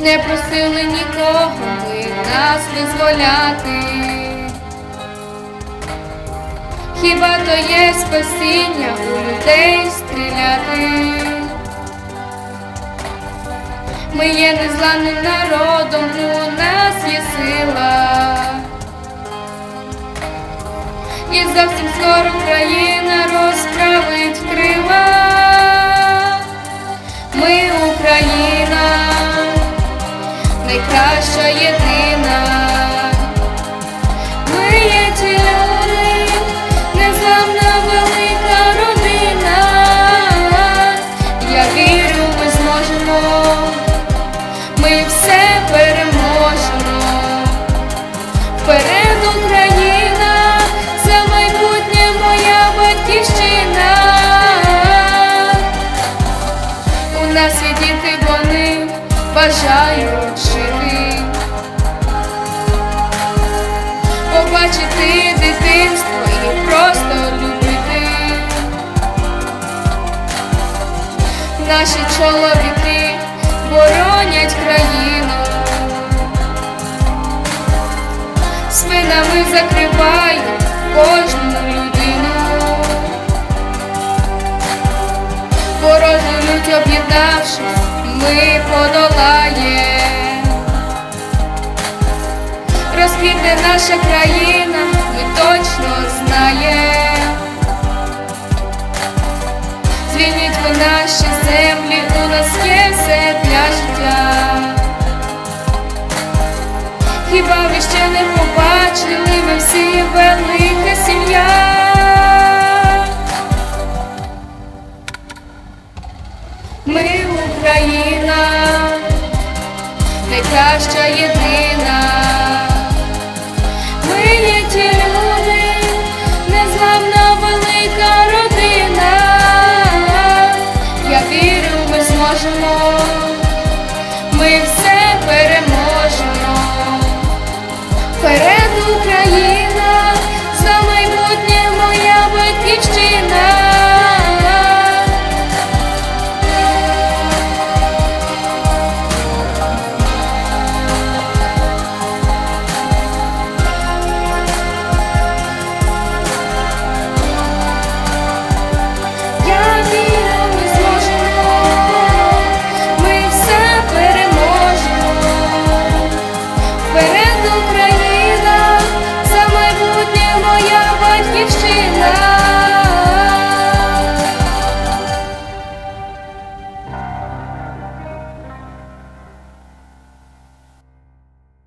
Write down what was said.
Не просили нікого ми нас визволяти. Хіба то є спасіння у людей стріляти? Ми є незламним народом, у нас є сила. І зовсім скоро країна розправить крила. Ми Україна, найкраща єдина. Бажають жити, побачити дитинство і просто любити. Наші чоловіки боронять країну. спинами закривають кожну людину. Ворожу лють об'єднавшись, ми подолаємо. Розквітне наша країна, ми точно знаємо. Звільніть ви наші землі, у нас є все для життя. Хіба ви ще не побачили, ми всі велика сім'я? Ми Україна, найкраща єдина.